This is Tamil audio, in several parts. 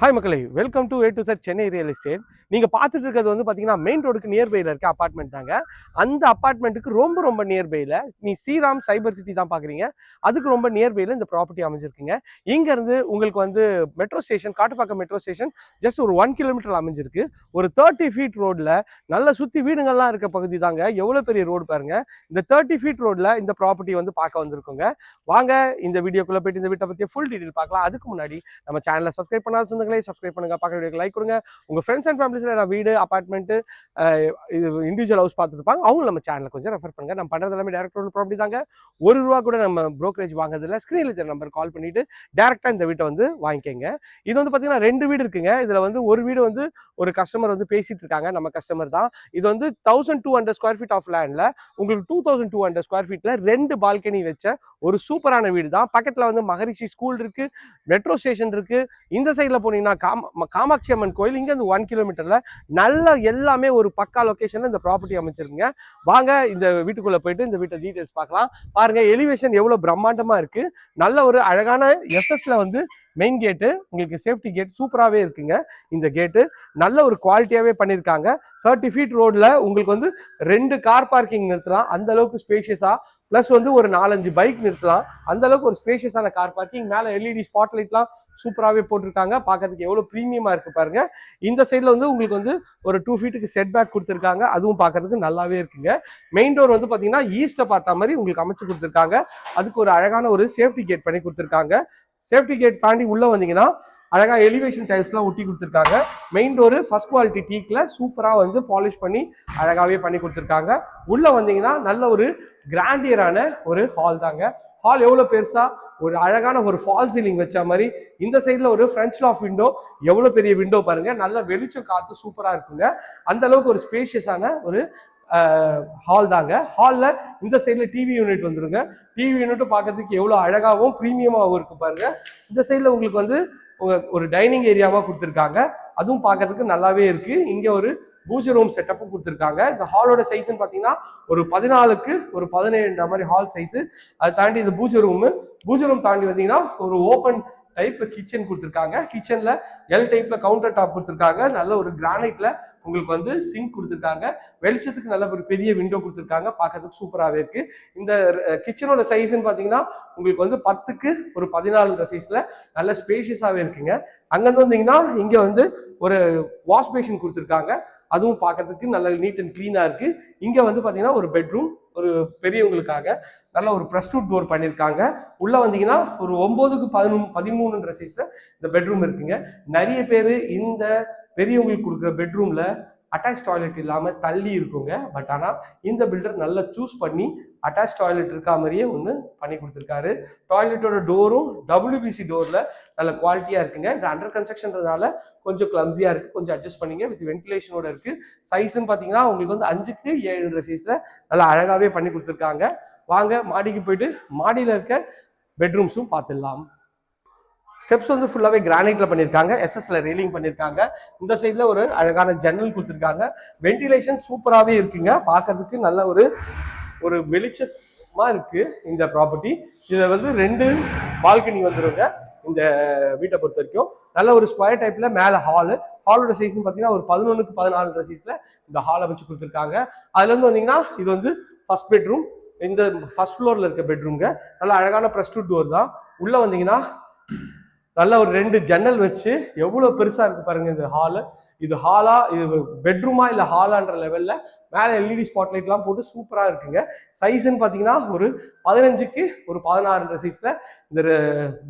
ஹாய் மக்களை welcome to A to sir Chennai real estate நீங்கள் பார்த்துட்டு இருக்கிறது வந்து பார்த்தீங்கன்னா மெயின் ரோடுக்கு நியர்பையில் இருக்க அப்பார்ட்மெண்ட் தாங்க. அந்த அப்பார்ட்மெண்ட்டுக்கு ரொம்ப ரொம்ப நியர்பையில் நீ ஸ்ரீராம் சைபர் சிட்டி தான் பார்க்குறீங்க அதுக்கு ரொம்ப நியர்பையில் இந்த ப்ராப்பர்ட்டி அமைஞ்சிருக்குங்க. இங்கேருந்து உங்களுக்கு வந்து metro station Kattupakkam metro station just ஒரு ஒன் கிலோமீட்டர் அமைஞ்சிருக்கு. ஒரு தேர்ட்டி ஃபீட் ரோட்டில் நல்ல சுற்றி வீடுங்கள்லாம் இருக்க பகுதி தாங்க. எவ்வளோ பெரிய ரோடு பாருங்க. இந்த தேர்ட்டி ஃபீட் ரோட்டில் இந்த ப்ராப்பர்ட்டி வந்து பார்க்க வந்திருக்குங்க. வாங்க இந்த வீடியோக்குள்ளே போயிட்டு இந்த வீட்டை பற்றி ஃபுல் டீட்டெயில் பார்க்கலாம். அதுக்கு முன்னாடி நம்ம சேனலை சப்ஸ்கிரைப் பண்ணாத சொந்தங்களே சப்ஸ்கிரைப் பண்ணுங்கள் பார்க்குற வீடியோக்கு லைக் கொடுங்க. உங்க ஃப்ரெண்ட்ஸ் அண்ட் ஃபேமிலிஸில் நான் வீடு அப்பார்ட்மெண்ட்டு இது இண்டிவிஜுவல் ஹவுஸ் பார்த்துருப்பாங்க அவங்களும் நம்ம சேனலை கொஞ்சம் ரெஃபர் பண்ணுங்க. நம்ம பண்ணுறது எல்லாமே டேரக்ட் ரோடு ப்ராப்பர்ட்டி தாங்க. ஒரு ரூபா கூட நம்ம ப்ரோக்கரேஜ் வாங்குறதில்ல. ஸ்க்ரீனில் இருக்கிற நம்பர் கால் பண்ணிட்டு டேரெக்டாக இந்த வீட்டை வந்து வாங்கிக்கோங்க. இது வந்து பார்த்தீங்கன்னா ரெண்டு வீடு இருக்குங்க. இதில் வந்து ஒரு வீடு வந்து ஒரு கஸ்டமர் வந்து பேசிட்டு இருக்காங்க. நம்ம கஸ்டமர் தான். இது வந்து thousand two hundred square feet of லேண்டில் உங்களுக்கு two thousand two hundred square ஃபீட்டில் ரெண்டு பால்கனி வச்ச ஒரு சூப்பரான வீடு தான் பக்கத்தில் வந்து மகரிஷி ஸ்கூல் இருக்கு மெட்ரோ ஸ்டேஷன் இருக்கு. இந்த சைடில் போனீங்கன்னா காம காமாட்சி அம்மன் கோயில் இங்கேருந்து ஒன் கிலோமீட்டரில் நல்ல எல்லாமே ஒரு பக்கா லொக்கேஷனில் இந்த ப்ராப்பர்ட்டி அமைச்சிருக்குங்க. வாங்க இந்த வீட்டுக்குள்ளே போயிட்டு இந்த வீட்டை டீட்டெயில்ஸ் பார்க்கலாம். பாருங்கள் எலிவேஷன் எவ்வளோ பிரம்மாண்டமாக இருக்குது நல்ல ஒரு அழகான எஸ்எஸ்ல வந்து மெயின் கேட்டு உங்களுக்கு சேஃப்டி கேட் சூப்பராகவே இருக்குங்க. இந்த கேட்டு நல்ல ஒரு குவாலிட்டியாகவே பண்ணியிருக்காங்க தேர்ட்டி ஃபீட் ரோடில் உங்களுக்கு வந்து ரெண்டு கார் பார்க்கிங் நிறுத்தலாம். அந்த அளவுக்கு ஸ்பேஷியஸாக ப்ளஸ் வந்து ஒரு நாலஞ்சு பைக் நிறுத்தலாம். அந்த அளவுக்கு ஒரு ஸ்பேஷியஸான கார் பார்க்கிங் மேலே எல்இடி ஸ்பாட் லைட்லாம் சூப்பராகவே போட்டிருக்காங்க. பார்க்கறதுக்கு எவ்வளோ ப்ரீமியமாக இருக்குது பாருங்க. இந்த சைடில் வந்து உங்களுக்கு வந்து ஒரு டூ ஃபீட்டுக்கு செட் பேக் கொடுத்துருக்காங்க. அதுவும் பார்க்கறதுக்கு நல்லாவே இருக்குங்க. மெயின் டோர் வந்து பார்த்தீங்கன்னா ஈஸ்ட்டை பார்த்த மாதிரி உங்களுக்கு அமைச்சு கொடுத்துருக்காங்க. அதுக்கு ஒரு அழகான ஒரு சேஃப்டி கேட் பண்ணி கொடுத்துருக்காங்க. சேஃப்டி கேட் தாண்டி உள்ளே வந்தீங்கன்னா அழகாக எலிவேஷன் டைல்ஸ்லாம் ஒட்டி கொடுத்துருக்காங்க. மெயின் டோரு ஃபர்ஸ்ட் குவாலிட்டி டீக்கில் சூப்பராக வந்து பாலிஷ் பண்ணி அழகாகவே பண்ணி கொடுத்துருக்காங்க. உள்ளே வந்தீங்கன்னா நல்ல ஒரு கிராண்டியரான ஒரு ஹால் தாங்க. ஹால் எவ்வளோ பெருசாக ஒரு அழகான ஒரு ஃபால் சீலிங் வச்ச மாதிரி. இந்த சைடில் ஒரு ஃப்ரெஞ்ச் லாஃப் விண்டோ எவ்வளோ பெரிய விண்டோ பாருங்கள் நல்ல வெளிச்சம் காற்று சூப்பராக இருக்குங்க. அந்த அளவுக்கு ஒரு ஸ்பேஷியஸான ஒரு ஹால் தாங்க. ஹாலில் இந்த சைடில் டிவி யூனிட் வந்துருங்க. டிவி யூனிட்டும் பார்க்கறதுக்கு எவ்வளோ அழகாகவும் ப்ரீமியமாகவும் இருக்கு பாருங்கள் இந்த சைடில் உங்களுக்கு வந்து ஒரு டைனிங் ஏரியாவாக கொடுத்துருக்காங்க. அதுவும் பார்க்கறதுக்கு நல்லாவே இருக்கு. இங்கே ஒரு பூஜை ரூம் செட்டப்பும் கொடுத்துருக்காங்க. இந்த ஹாலோட சைஸ்ன்னு பார்த்தீங்கன்னா ஒரு பதினாலுக்கு ஒரு பதினேழு மாதிரி ஹால் சைஸு அதை தாண்டி இந்த பூஜை ரூமு பூஜை ரூம் தாண்டி வந்தீங்கன்னா ஒரு ஓப்பன் டைப் கிச்சன் கொடுத்துருக்காங்க. கிச்சனில் எல் டைப்பில் கவுண்டர் டாப் கொடுத்துருக்காங்க. நல்ல ஒரு கிரானைட்டில் உங்களுக்கு வந்து சிங்க் கொடுத்துருக்காங்க. வெளிச்சத்துக்கு நல்ல ஒரு பெரிய விண்டோ கொடுத்துருக்காங்க. பார்க்கறதுக்கு சூப்பராகவே இருக்கு. இந்த கிச்சனோட சைஸ்ன்னு பார்த்தீங்கன்னா உங்களுக்கு வந்து பத்துக்கு ஒரு பதினாலுன்ற சைஸில் நல்ல ஸ்பேஷியஸாகவே இருக்குங்க. அங்கேருந்து வந்தீங்கன்னா இங்கே வந்து ஒரு வாஷ் பேஷன் கொடுத்துருக்காங்க. அதுவும் பார்க்கறதுக்கு நல்ல நீட் அண்ட் க்ளீனாக இருக்கு. இங்கே வந்து பார்த்தீங்கன்னா ஒரு பெட்ரூம் ஒரு பெரியவங்களுக்காக நல்ல ஒரு ப்ரெஸ்டூட் டோர் பண்ணியிருக்காங்க உள்ளே வந்தீங்கன்னா ஒரு ஒம்போதுக்கு பதினொன்று பதிமூணுன்ற சைஸில் இந்த பெட்ரூம் இருக்குங்க. நிறைய பேர் இந்த பெரியவங்களுக்கு கொடுக்குற பெட்ரூமில் அட்டாச் டாய்லெட் இல்லாமல் தள்ளி இருக்குங்க. பட் ஆனால் இந்த பில்டர் நல்லா சூஸ் பண்ணி அட்டாச் டாய்லெட் இருக்கா மாதிரியே ஒன்று பண்ணி கொடுத்துருக்காரு. டாய்லெட்டோட டோரும் டபிள்யூபிசி டோரில் நல்ல குவாலிட்டியாக இருக்குங்க. இது அண்டர் கன்ஸ்ட்ரக்ஷன்றதுனால கொஞ்சம் கிளம்ஸியாக இருக்குது கொஞ்சம் அட்ஜஸ்ட் பண்ணிங்க. வித் வென்டிலேஷனோட இருக்குது சைஸ்ன்னு பார்த்தீங்கன்னா உங்களுக்கு வந்து அஞ்சுக்கு ஏழுன்ற சைஸில் நல்லா அழகாகவே பண்ணி கொடுத்துருக்காங்க. வாங்க மாடிக்கு போயிட்டு மாடியில் இருக்க பெட்ரூம்ஸும் பார்த்துடலாம். ஸ்டெப்ஸ் வந்து ஃபுல்லாகவே கிரானைட்டில் பண்ணியிருக்காங்க எஸ்எஸ்ல ரெயிலிங் பண்ணியிருக்காங்க இந்த சைடில் ஒரு அழகான ஜன்னல் கொடுத்துருக்காங்க. வென்டிலேஷன் சூப்பராகவே இருக்குங்க. பார்க்கறதுக்கு நல்ல ஒரு ஒரு வெளிச்சமாக இருக்குது இந்த ப்ராப்பர்ட்டி இதில் வந்து ரெண்டு பால்கனி வந்துருங்க. இந்த வீட்டை பொறுத்த வரைக்கும். நல்ல ஒரு ஸ்கொயர் டைப்பில் மேலே ஹாலு ஹாலோட சைஸ்னு பார்த்தீங்கன்னா ஒரு பதினொன்றுக்கு பதினாலு சைஸில் இந்த ஹால் அமைச்சு கொடுத்துருக்காங்க. அதுலேருந்து வந்தீங்கன்னா இது வந்து ஃபஸ்ட் பெட்ரூம் இந்த ஃபர்ஸ்ட் ஃப்ளோரில் இருக்க பெட்ரூம்ங்க நல்ல அழகான ப்ரெஸ்டூ டோர் தான். உள்ளே வந்தீங்கன்னா நல்ல ஒரு ரெண்டு ஜன்னல் வச்சு எவ்வளோ பெருசாக இருக்கு பாருங்க இந்த ஹாலு இது ஹாலா இது பெட்ரூமா இல்லை ஹாலான்ற லெவலில் மேலே எல்இடி ஸ்பாட்லைட்லாம் போட்டு சூப்பராக இருக்குங்க. சைஸ்ன்னு பார்த்தீங்கன்னா ஒரு பதினஞ்சுக்கு ஒரு பதினாறுன்ற சைஸில் இந்த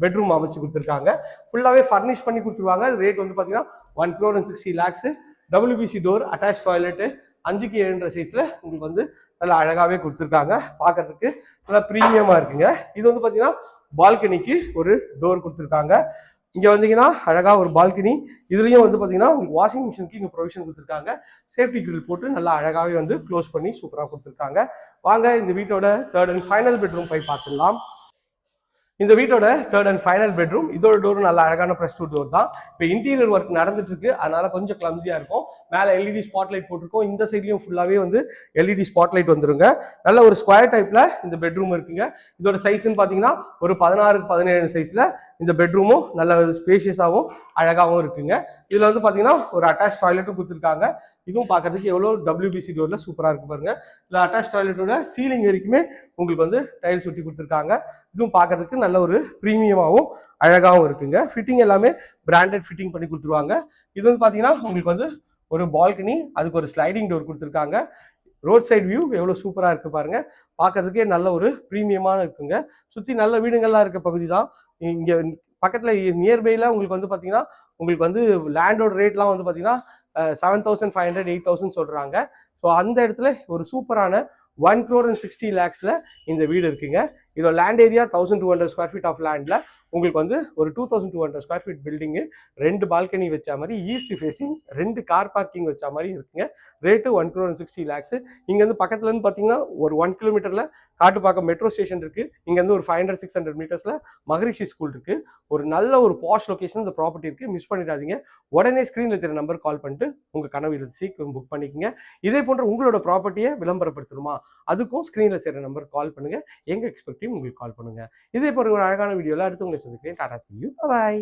பெட்ரூம் அமைச்சு கொடுத்துருக்காங்க. ஃபுல்லாகவே ஃபர்னிஷ் பண்ணி கொடுத்துருவாங்க. ரேட் வந்து பார்த்தீங்கன்னா one crore and sixty lakhs WPC door attach toilet அஞ்சுக்கு ஏழுன்ற சைஸில் உங்களுக்கு வந்து நல்லா அழகாகவே கொடுத்துருக்காங்க. பார்க்கறதுக்கு நல்லா ப்ரீமியமாக இருக்குங்க. இது வந்து பார்த்தீங்கன்னா பால்கனிக்கு ஒரு டோர் கொடுத்துருக்காங்க. இங்கே வந்தீங்கன்னா அழகாக ஒரு பால்கனி இதுலேயும் வந்து பார்த்தீங்கன்னா உங்களுக்கு வாஷிங் மிஷினுக்கு இங்கே ப்ரொவிஷன் கொடுத்துருக்காங்க. சேஃப்டி கிரில் போட்டு நல்லா அழகாகவே வந்து க்ளோஸ் பண்ணி சூப்பராக கொடுத்துருக்காங்க. வாங்க இந்த வீட்டோட தேர்ட் அண்ட் ஃபைனல் பெட்ரூம் போய் பார்த்துடலாம். இந்த வீட்டோட தேர்ட் அண்ட் ஃபைனல் பெட்ரூம் இதோட டோரும் நல்ல அழகான ப்ரெஸ் டூ டோர் தான். இப்போ இன்டீரியர் ஒர்க் நடந்துட்டு இருக்கு அதனால கொஞ்சம் கிளம்ஸியாக இருக்கும். மேலே எல்இடி ஸ்பாட் லைட் போட்டிருக்கோம். இந்த சைட்லையும் ஃபுல்லாகவே வந்து எல்இடி ஸ்பாட் லைட் வந்துருங்க. நல்ல ஒரு ஸ்கொயர் டைப்ல இந்த பெட்ரூம் இருக்குங்க. இதோட சைஸ்ன்னு பார்த்தீங்கன்னா ஒரு பதினாறு பதினேழு சைஸ்ல இந்த பெட்ரூமும் நல்ல ஒரு ஸ்பேஷியஸாகவும் அழகாகவும் இருக்குங்க. இதில் வந்து பார்த்தீங்கன்னா ஒரு அட்டாச் டாய்லெட்டும் கொடுத்துருக்காங்க. இதுவும் பார்க்கறதுக்கு எவ்வளோ டபிள்யூபிசி டோரில் சூப்பராக இருக்கு பாருங்க. இதில் அட்டாச் டாய்லெட்டோட சீலிங் வரைக்குமே உங்களுக்கு வந்து டைல் சுட்டி கொடுத்துருக்காங்க. இதுவும் பார்க்கறதுக்கு நல்ல ஒரு ப்ரீமியமாகவும் அழகாகவும் இருக்குங்க. ஃபிட்டிங் எல்லாமே பிராண்டட் ஃபிட்டிங் பண்ணி கொடுத்துருவாங்க. இது வந்து பார்த்தீங்கன்னா உங்களுக்கு வந்து ஒரு பால்கனி அதுக்கு ஒரு ஸ்லைடிங் டோர் கொடுத்துருக்காங்க. ரோட் சைடு வியூ எவ்வளோ சூப்பராக இருக்குது பாருங்கள் பார்க்கறதுக்கே நல்ல ஒரு ப்ரீமியமான இருக்குங்க. சுற்றி நல்ல வீடுங்கள்லாம் இருக்க பகுதி தான் இங்கே பக்கத்தில் நியர்பையில் உங்களுக்கு வந்து பார்த்தீங்கன்னா உங்களுக்கு வந்து லேண்டோட ரேட்லாம் வந்து பார்த்தீங்கன்னா seven thousand five hundred eight thousand சொல்கிறாங்க ஸோ அந்த இடத்துல ஒரு சூப்பரான ஒன் க்ரோர் அண்ட் சிக்ஸ்டி லேக்ஸில் இந்த வீடு இருக்குங்க. இதோட land area thousand two hundred square feet of லேண்டில் உங்களுக்கு வந்து ஒரு two thousand two hundred square feet building ரெண்டு பால்கனி வச்ச மாதிரி ஈஸ்ட் ஃபேஸிங் ரெண்டு கார் பார்க்கிங் வச்ச மாதிரி இருக்குங்க. Rate one crore sixty lakhs இங்கேருந்து பக்கத்துலன்னு பார்த்தீங்கன்னா ஒரு ஒன் கிலோமீட்டரில் காட்டுப்பாக்கம் மெட்ரோ ஸ்டேஷன் இருக்குது இங்கேருந்து ஒரு ஃபைவ் ஹண்ட்ரட் சிக்ஸ் ஹண்ட்ரட் மீட்டர்ஸில் மகரிஷி ஸ்கூல் இருக்குது ஒரு நல்ல ஒரு பாஷ் லொகேஷன் இந்த ப்ராப்பர்ட்டி இருக்குது மிஸ் பண்ணிடாதீங்க. உடனே ஸ்க்ரீனில் தெரிய நம்பர் கால் பண்ணிட்டு உங்கள் கனவு இல்லத்தை சீக்கிரம் புக் பண்ணிக்கங்க. இதே போன்ற உங்களோட ப்ராப்பர்ட்டியை விளம்பரப்படுத்தணுமா? அதுக்கும் ஸ்க்ரீனில் செய்கிற நம்பர் கால் பண்ணுங்கள் எங்கள் எக்ஸ்பெக்டிவ் உங்களுக்கு கால் பண்ணுங்கள் இதே போன்ற ஒரு அழகான வீடியோவில் அடுத்து உங்களை சந்திக்கிறேன். Tata C you bye